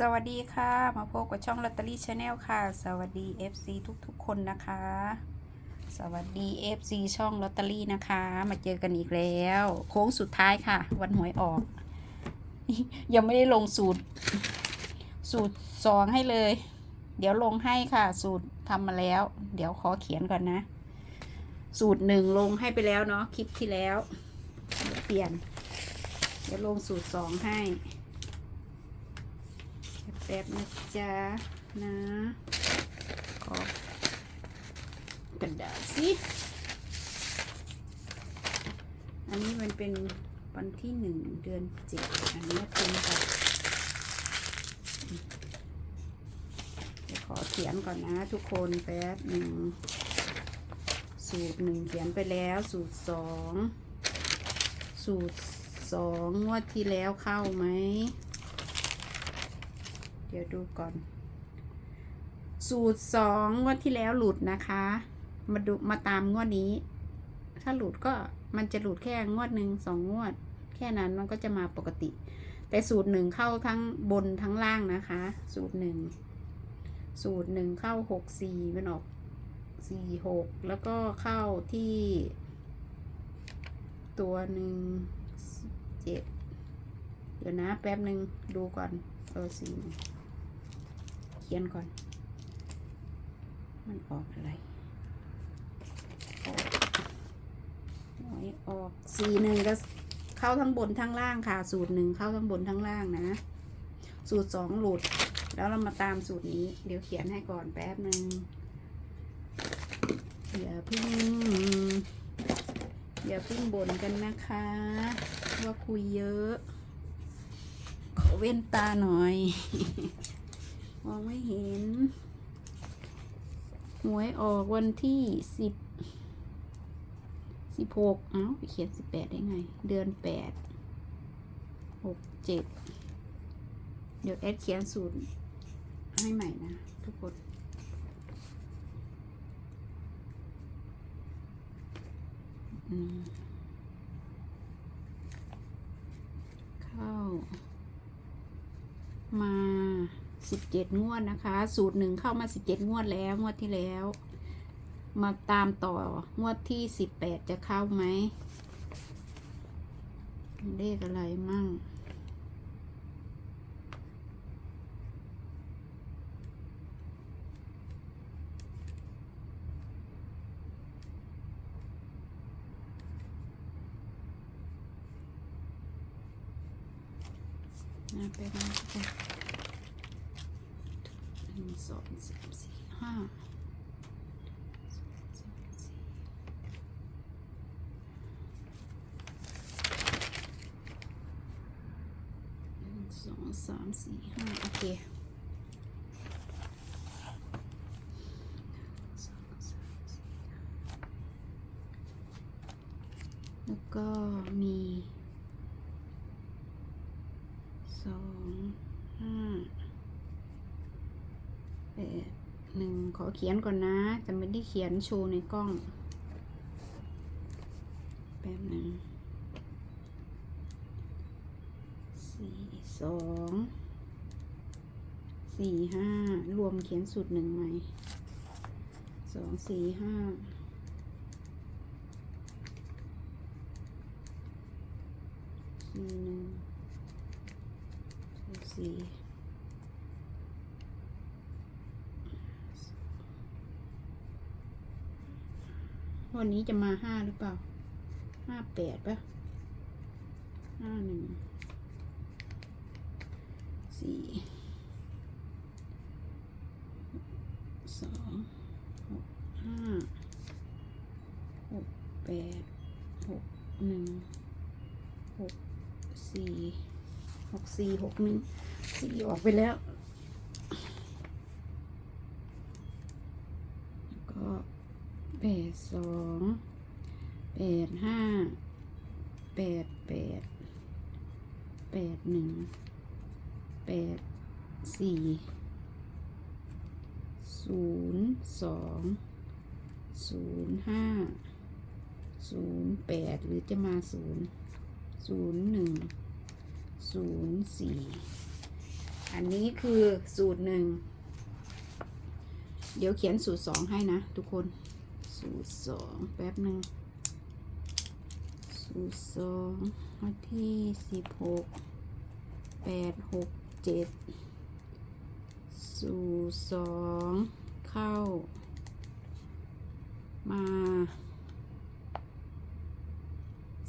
สวัสดีค่ะ มาพบกับช่องลอตเตอรี่ชาแนลค่ะ สวัสดี FC ทุกๆ คนนะคะ สวัสดี FC ช่องลอตเตอรี่นะคะ มาเจอกันอีกแล้ว โค้งสุดท้ายค่ะ วันหวยออก ยังไม่ได้ลงสูตร สูตรสองให้เลย เดี๋ยวลงให้ค่ะ สูตรทำมาแล้ว เดี๋ยวขอเขียนก่อนนะ สูตรหนึ่งลงให้ไปแล้วเนาะคลิปที่แล้วเดี๋ยวเปลี่ยน เดี๋ยวลงสูตรสองให้ แป๊บนะจ๊ะนะขอกระดาษสิ อันนี้มันเป็นวันที่หนึ่งเดือนเจ็ดอันนี้เป็นแบบขอเขียนก่อนนะทุกคนแป๊บหนึ่งสูตรหนึ่งเขียนไปแล้วสูตรสองสูตรสองงวดที่แล้วเข้าไหม เดี๋ยวดูก่อน สูตรสองงวดที่แล้วหลุดนะคะ มาดูมาตามงวดนี้ ถ้าหลุดก็มันจะหลุดแค่งวดหนึ่งสองงวด แค่นั้นมันก็จะมาปกติ แต่สูตรหนึ่งเข้าทั้งบนทั้งล่างนะคะ สูตรหนึ่งสูตรหนึ่งเข้าหกสี่มันออกสี่หกแล้วก็เข้าที่ ตัวหนึ่งเจ็ดเดี๋ยวนะแป๊บหนึ่งดูก่อนเออสี่ ขียนก่อน มันออกอะไรออกหวยออกสี่หนึ่งก็เข้าทั้งบนทั้งล่างค่ะ สูตรหนึ่งเข้าทั้งบนทั้งล่างนะ สูตรสองหลุด แล้วเรามาตามสูตรนี้ เดี๋ยวเขียนให้ก่อนแป๊บหนึ่งอย่าเพิ่งอย่าเพิ่งบ่นกันนะคะ ว่าคุยเยอะ ขอเว้นตาหน่อย มองไม่เห็น หวยออกวันที่สิบสิบหกเอ้าไปเขียนสิบแปดได้ไง เดือนแปดหกเจ็ดเดี๋ยวแอดเขียนสูตรให้ใหม่นะทุกคนอืม 17 งวดนะคะ สูตรหนึ่งเข้ามา 17 งวดแล้วงวดที่แล้ว มาตามต่องวดที่ 18 จะเข้าไหมเลขอะไรมั่งนะไปบ้น นึ่งสองสามสี่ห้าสองสามสี่ห้าโอเคแล้วก็มีสองห้า หนึ่งขอเขียนก่อนนะ จะไม่ได้เขียนโชว์ในกล้อง แป๊บหนึ่งสี่สองสี่ห้ารวมเขียนสูตรหนึ่งใหม่สองสี่ห้าสี่หนึ่งสี่ วันนี้จะมาห้าหรือเปล่าห้าแปดปะห้าหนึ่งสี่สองหกห้าหกแปดหกหนึ่งหกสี่หกสี่หกหนึ่งสี่ออกไปแล้ว ก็แปด สองแปดห้าแปดแปดแปดหนึ่งแปดสี่ศูนย์สองศูนย์ห้าศูนย์แปดหรือจะมาศูนย์ศูนย์หนึ่งศูนย์สี่อันนี้คือสูตรหนึ่ง เดี๋ยวเขียนสูตรสองให้นะทุกคน สูตรสองแป๊บหนึ่งสูตรสองวันที่สิบหกแปดหกเจ็ดสูตรสองเข้า มา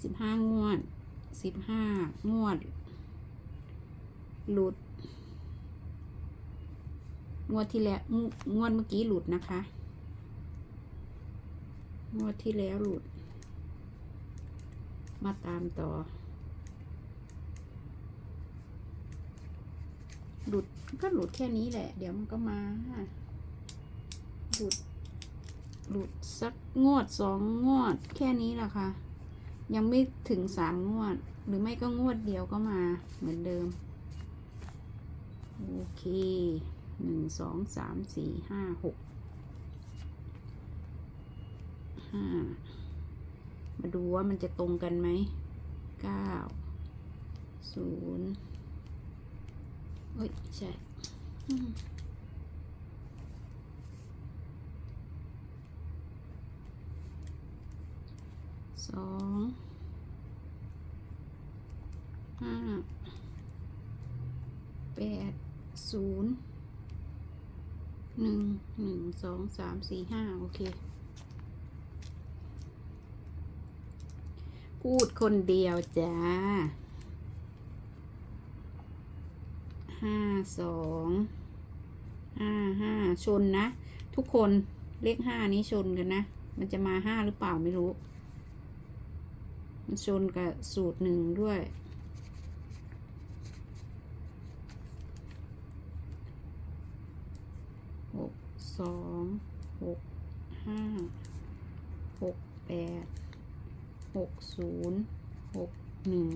สิบห้างวดสิบห้างวด หลุด งวดที่แล้วงวดเมื่อกี้หลุดนะคะ งวดที่แล้วหลุด มาตามต่อ หลุดก็หลุดแค่นี้แหละ เดี๋ยวมันก็มาหลุดหลุดสักงวดสองงวด แค่นี้แหละค่ะ ยังไม่ถึงสามงวด หรือไม่ก็งวดเดียวก็มาเหมือนเดิม โอเคหนึ่งสองสามสี่ห้าหก ห้ามาดูว่ามันจะตรงกันไหมเก้าศูนย์เอ้ย ใช่สองห้าแปดศูนย์หนึ่งหนึ่งสองสามสี่ห้าโอเค พูดคนเดียวจ้าห้าสองห้าห้าชนนะ ทุกคนเลขห้านี้ชนกันนะ มันจะมาห้าหรือเปล่าไม่รู้ มันชนกับสูตรหนึ่งด้วยหกสองหกห้าหกแปด หกศูนย์หกหนึ่ง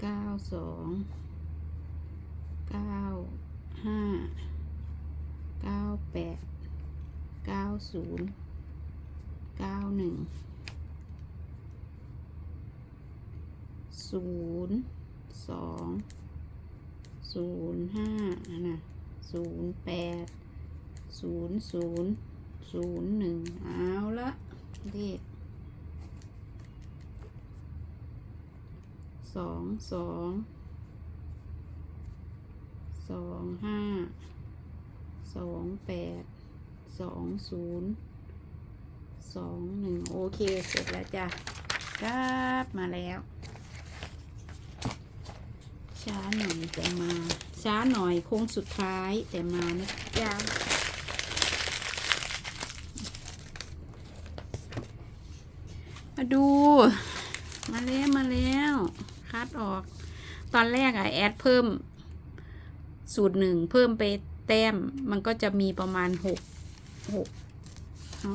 เก้าสองเก้าห้าเก้าแปดเก้าศูนย์เก้าหนึ่งศูนย์สองศูนย์ห้านะศูนย์แปดศูนย์ศูนย์ศูนย์หนึ่งเอาละ เลขสองสองสองห้าสองแปดสองศูนย์สองหนึ่งโอเค เสร็จแล้วจ้ะกราบมาแล้ว ช้าหน่อยแต่มา ช้าหน่อยโค้งสุดท้ายแต่มานะจ๊ะ มาดู มาแล้วมาแล้วคัดออก ตอนแรกอะแอดเพิ่ม สูตรหนึ่งเพิ่มไปแต้ม มันก็จะมีประมาณหกหกเอา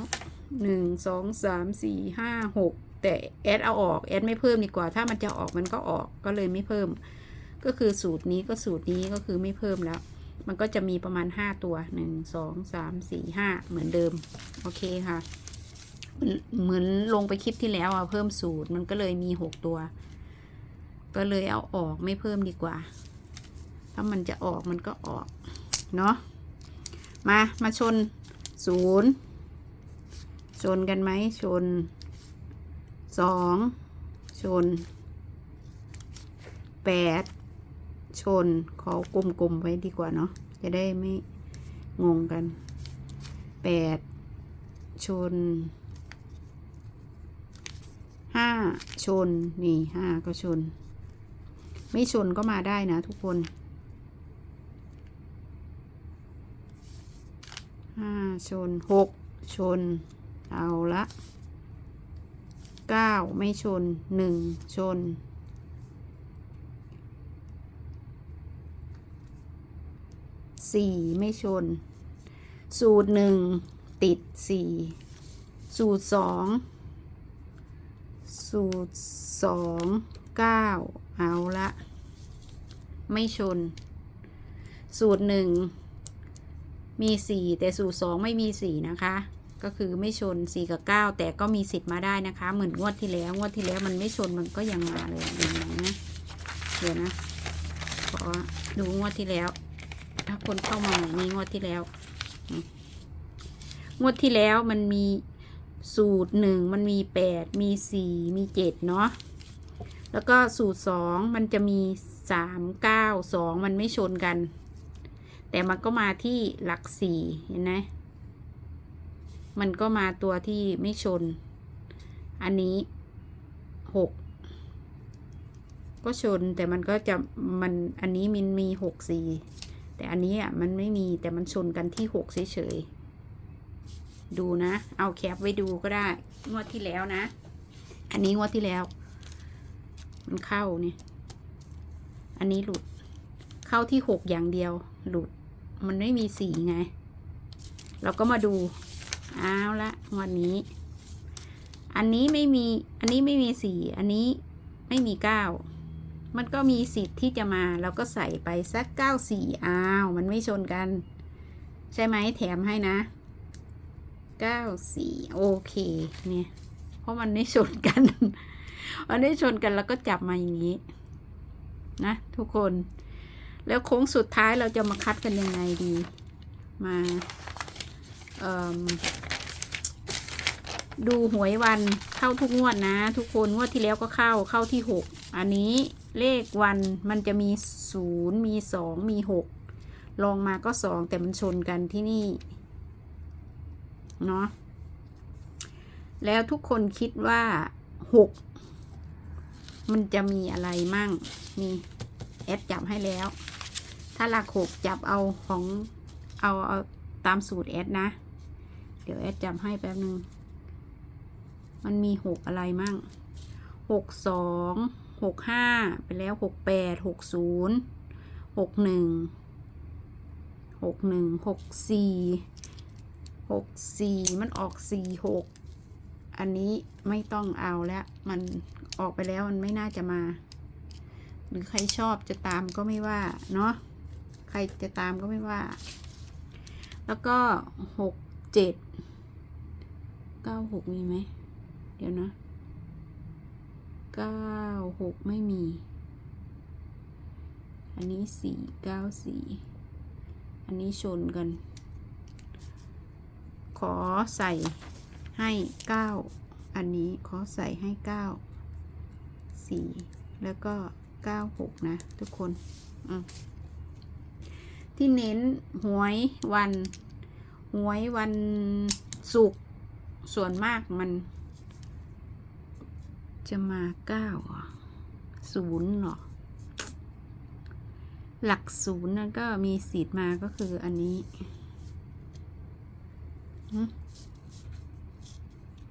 หนึ่งสองสามสี่ห้าหกแต่แอดเอาออกแอดไม่เพิ่มดีกว่า ถ้ามันจะออกมันก็ออกก็เลยไม่เพิ่ม ก็คือสูตรนี้ก็สูตรนี้ก็คือไม่เพิ่มแล้ว มันก็จะมีประมาณห้าตัวหนึ่งสองสามสี่ห้าเหมือนเดิม โอเคค่ะ เหมือนลงไปคลิปที่แล้วอะเพิ่มสูตรมันก็เลยมีหกตัว ก็เลยเอาออกไม่เพิ่มดีกว่า ถ้ามันจะออกมันก็ออกเนาะมามาชนศูนย์ชนกันไหมชนสองชนแปดชนขอกลมๆไว้ดีกว่าเนาะจะได้ไม่งงกันแปดชน ชน นี่ห้าก็ชน ไม่ชนก็มาได้นะทุกคนห้าชนหกชน เอาละเก้าไม่ชนหนึ่งชนสี่ไม่ชน สูตรหนึ่งติดสี่สูตรสอง สูตรสองเก้าเอาละ ไม่ชน สูตรหนึ่งมีสี่แต่สูตรสองไม่มีสี่นะคะ ก็คือไม่ชนสี่กับเก้าแต่ก็มีสิทธิ์มาได้นะคะ เหมือนงวดที่แล้วงวดที่แล้วมันไม่ชนมันก็ยังมาเลยอย่างไรนะเดี๋ยวนะขอดูงวดที่แล้ว ถ้าคนเข้ามาใหม่นี่งวดที่แล้ว งวดที่แล้วมันมี สูตรหนึ่งมันมีแปดมีสี่มีเจ็ดเนาะแล้วก็สูตรสองมันจะมีสามเก้าสองมันไม่ชนกัน แต่มันก็มาที่หลักสี่เห็นไหมมันก็มาตัวที่ไม่ชน อันนี้หกก็ชนแต่มันก็จะมันอันนี้มันมีหกสี่แต่อันนี้อะมันไม่มีแต่มันชนกันที่หกเฉยๆ ดูนะ เอาแคปไว้ดูก็ได้ งวดที่แล้วนะ อันนี้งวดที่แล้ว มันเข้าเนี่ย อันนี้หลุด เข้าที่หกอย่างเดียว หลุด มันไม่มีสีไง เราก็มาดู เอาละงวันนี้ อันนี้ไม่มี อันนี้ไม่มีสี อันนี้ไม่มีเก้า มันก็มีสิทธิ์ที่จะมา เราก็ใส่ไปสักเก้าสี่อ้าว มันไม่ชนกัน ใช่ไหมแถมให้นะ เก้าสี่โอเคเนี่ยเพราะมันไม่ชนกัน มันไม่ชนกันแล้วก็จับมาอย่างนี้ นะ ทุกคน แล้วโค้งสุดท้ายเราจะมาคัดกันยังไงดี มาดูหวยวันเข้าทุกงวดนะ ทุกคนงวดที่แล้วก็เข้าเข้าที่หกอันนี้เลขวันมันจะมีศูนย์มีสองมีหกลองมาก็สองแต่มันชนกันที่นี่ เนาะแล้วทุกคนคิดว่าหกมันจะมีอะไรมั่งมีแอดจับให้แล้ว ถ้าหลักหกจับเอาของเอาเอาตามสูตรแอดนะ เดี๋ยวแอดจำให้แป๊บนึง มันมีหกอะไรมั่งหกสองหกห้าไปแล้วหกแปดหกศูนย์หกหนึ่งหกหนึ่งหกสี่ หกสี่มันออกสี่หกอันนี้ไม่ต้องเอาแล้ว มันออกไปแล้วมันไม่น่าจะมา หรือใครชอบจะตามก็ไม่ว่า เนาะใครจะตามก็ไม่ว่า แล้วก็หกเจ็ดเก้าหกมีไหม เดี๋ยวนะเก้าหกไม่มี อันนี้สี่เก้าสี่อันนี้ชนกัน ขอใส่ให้เก้าอันนี้ขอใส่ให้เก้าสี่แล้วก็เก้าหกนะทุกคนที่เน้นหวยวันหวยวันศุกร์ส่วนมากมัน จะมาเก้าศูนย์หรอหลักศูนย์นั่นก็มีสิทธิ์มาก็คืออันนี้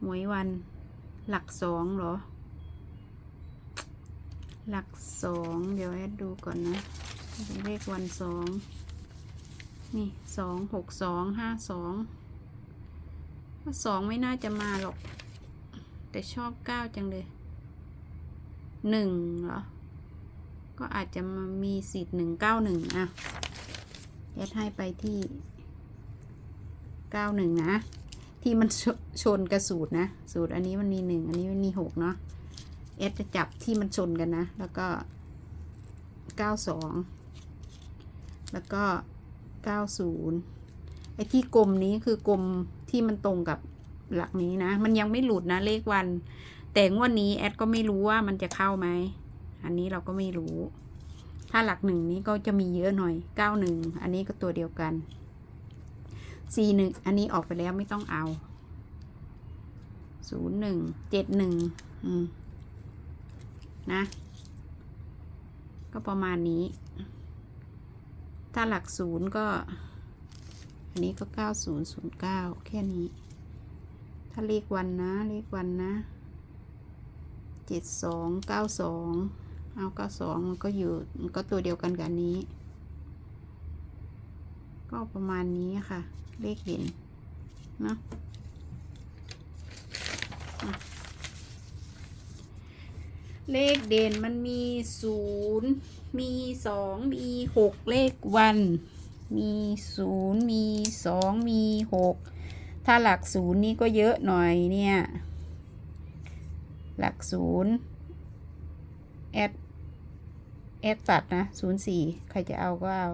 หวยวัน หลักสองเหรอ หลักสองเดี๋ยวแอดดูก่อนนะ เลขวันสอง นี่สองหกสองห้าสองว่าสองไม่น่าจะมาหรอก แต่ชอบเก้าจังเลยหนึ่งเหรอ ก็อาจจะมามีสิทธิ์หนึ่งเก้าหนึ่งอะแอดให้ไปที่ เก้าหนึ่งนะ ที่มันชชนกระสูตรนะ สูตรอันนี้มันมีหนึ่งอันนี้มันมีหกเนาะแอดจะจับที่มันชนกันนะ แล้วก็เก้าสองแล้วก็90ไอ้ที่กลมนี้คือกลมที่มันตรงกับหลักนี้นะ มันยังไม่หลุดนะเลขวัน แต่งวดนี้แอดก็ไม่รู้ว่ามันจะเข้าไหม อันนี้เราก็ไม่รู้ ถ้าหลักหนึ่งนี้ก็จะมีเยอะหน่อย91อันนี้ก็ตัวเดียวกัน 41อันนี้ออกไปแล้วไม่ต้องเอา01 71อืมนะ ก็ประมาณนี้ ถ้าหลักศูนย์ก็ อันนี้ก็เก้าศูนย์ศูนย์เก้าแค่นี้ ถ้าเลขวันนะ เลขวันนะเจ็ดสองเก้าสองเอาเก้าสองมันก็อยู่ มันก็ตัวเดียวกันกับนนี้ ก็ประมาณนี้ค่ะ เลขเด่นเนาะอะเลขเด่นมันมีศูนย์มีสองมีหกเลขวัน มีศูนย์มีสองมีหกถ้าหลักศูนย์นี่ก็เยอะหน่อยเนี่ย หลักศูนย์แอดแอดตัดนะศูนย์สี่ใครจะเอาก็เอา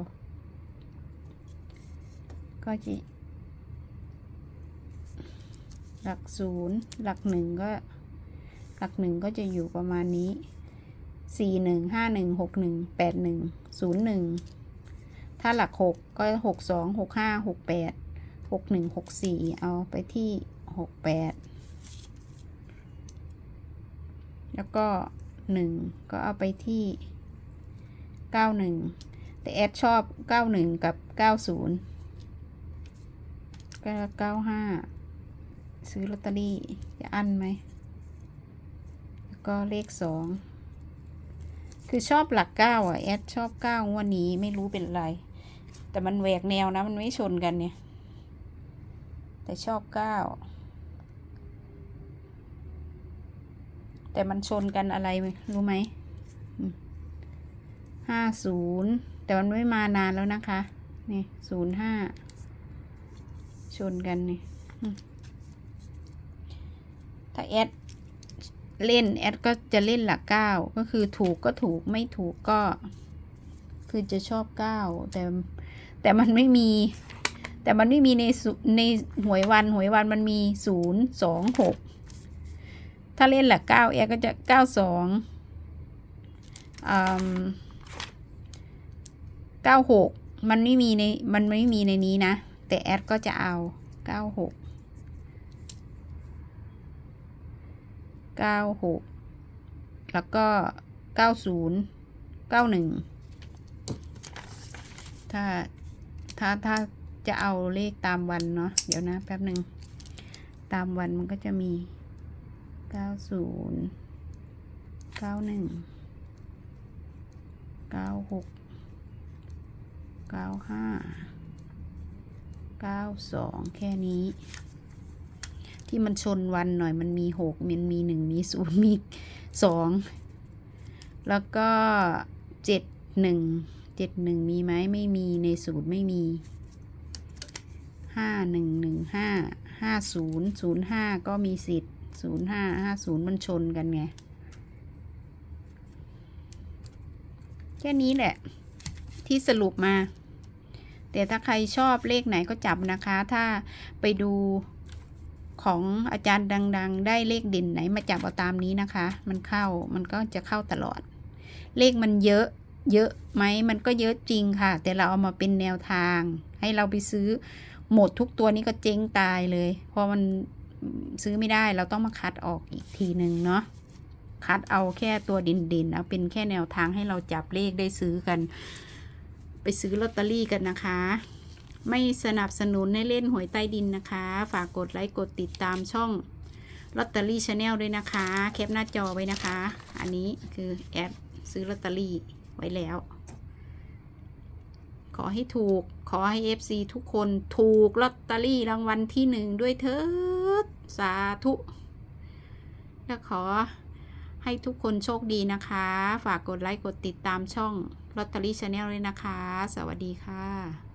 ก็จะหลักศูนย์หลักหนึ่งก็หลักหนึ่งก็จะอยู่ประมาณนี้สี่หนึ่งห้าหนึ่งหกหนึ่งแปดหนึ่งศูนย์หนึ่งถ้าหลักหกก็หกสองหกห้าหกแปดหกหนึ่งหกสี่เอาไปที่หกแปดแล้วก็หนึ่งก็เอาไปที่เก้าหนึ่งแต่แอดชอบเก้าหนึ่งกับเก้าศูนย์ ก็เก้าห้าซื้อลอตเตอรี่จะอั้นไหมแล้วก็เลขสองคือชอบหลักเก้าอะแอดชอบเก้างวันนี้ไม่รู้เป็นไร แต่มันแหวกแนวนะมันไม่ชนกันเนี่ย แต่ชอบเก้าแต่มันชนกันอะไรรู้ไหมห้าศูนย์แต่มันไม่มานานแล้วนะคะ นี่ศูนย์ห้า ชนกันนี่อืมถ้าแอดเล่นแอดก็จะเล่นหลักเก้าก็คือถูกก็ถูกไม่ถูกก็ คือจะชอบเก้าแต่แต่มันไม่มี แต่มันไม่มีในสุในหวยวันหวยวันมันมีศูนย์สองหกถ้าเล่นหลักเก้าแอดก็จะเก้าสองเก้าหกมันไม่มีในมันไม่มีในนี้นะ แต่แอดก็จะเอา 96 96 แล้วก็ 90 91 ถ้า ถ้า ถ้าจะเอาเลขตามวันเนาะ เดี๋ยวนะ แป๊บหนึ่ง ตามวันมันก็จะมี 90 91 96 95 เก้าสองแค่นี้ ที่มันชนวันหน่อยมันมีหกมันมีหนึ่งมีศูนย์มีสองแล้วก็เจ็ดหนึ่งเจ็ดหนึ่งมีไหมไม่มีในสูตรไม่มีห้าหนึ่งหนึ่งห้าห้าศูนย์ศูนย์ห้าก็มีสิทธิ์ศูนย์ห้าห้าศูนย์มันชนกันไง แค่นี้แหละ ที่สรุปมา แต่ถ้าใครชอบเลขไหนก็จับนะคะ ถ้าไปดูของอาจารย์ดัง ๆ ได้เลขเด่นไหนมาจับเอาตามนี้นะคะ มันเข้ามันก็จะเข้าตลอด เลขมันเยอะเยอะไหมมันก็เยอะจริงค่ะ แต่เราเอามาเป็นแนวทาง ให้เราไปซื้อหมดทุกตัวนี้ก็เจ๊งตายเลยเพราะมันซื้อไม่ได้เราต้องมาคัดออกอีกทีหนึ่งเนาะคัดเอาแค่ตัวเด่นๆเอาเป็นแค่แนวทางให้เราจับเลขได้ซื้อกัน ไปซื้อลอตเตอรี่กันนะคะ ไม่สนับสนุนให้เล่นหวยใต้ดินนะคะ ฝากกดไลค์กดติดตามช่องลอตเตอรี่ชาแนลด้วยนะคะแคปหน้าจอไว้นะคะ อันนี้คือแอดซื้อลอตเตอรี่ไว้แล้ว ขอให้ถูกขอให้ FC ทุกคนถูกลอตเตอรี่รางวัลที่หนึ่งด้วยเถิดสาธุและขอให้ทุกคนโชคดีนะคะ ฝากกดไลค์กดติดตามช่อง ลอตเตอรี่ชาแนลเลยนะคะ สวัสดีค่ะ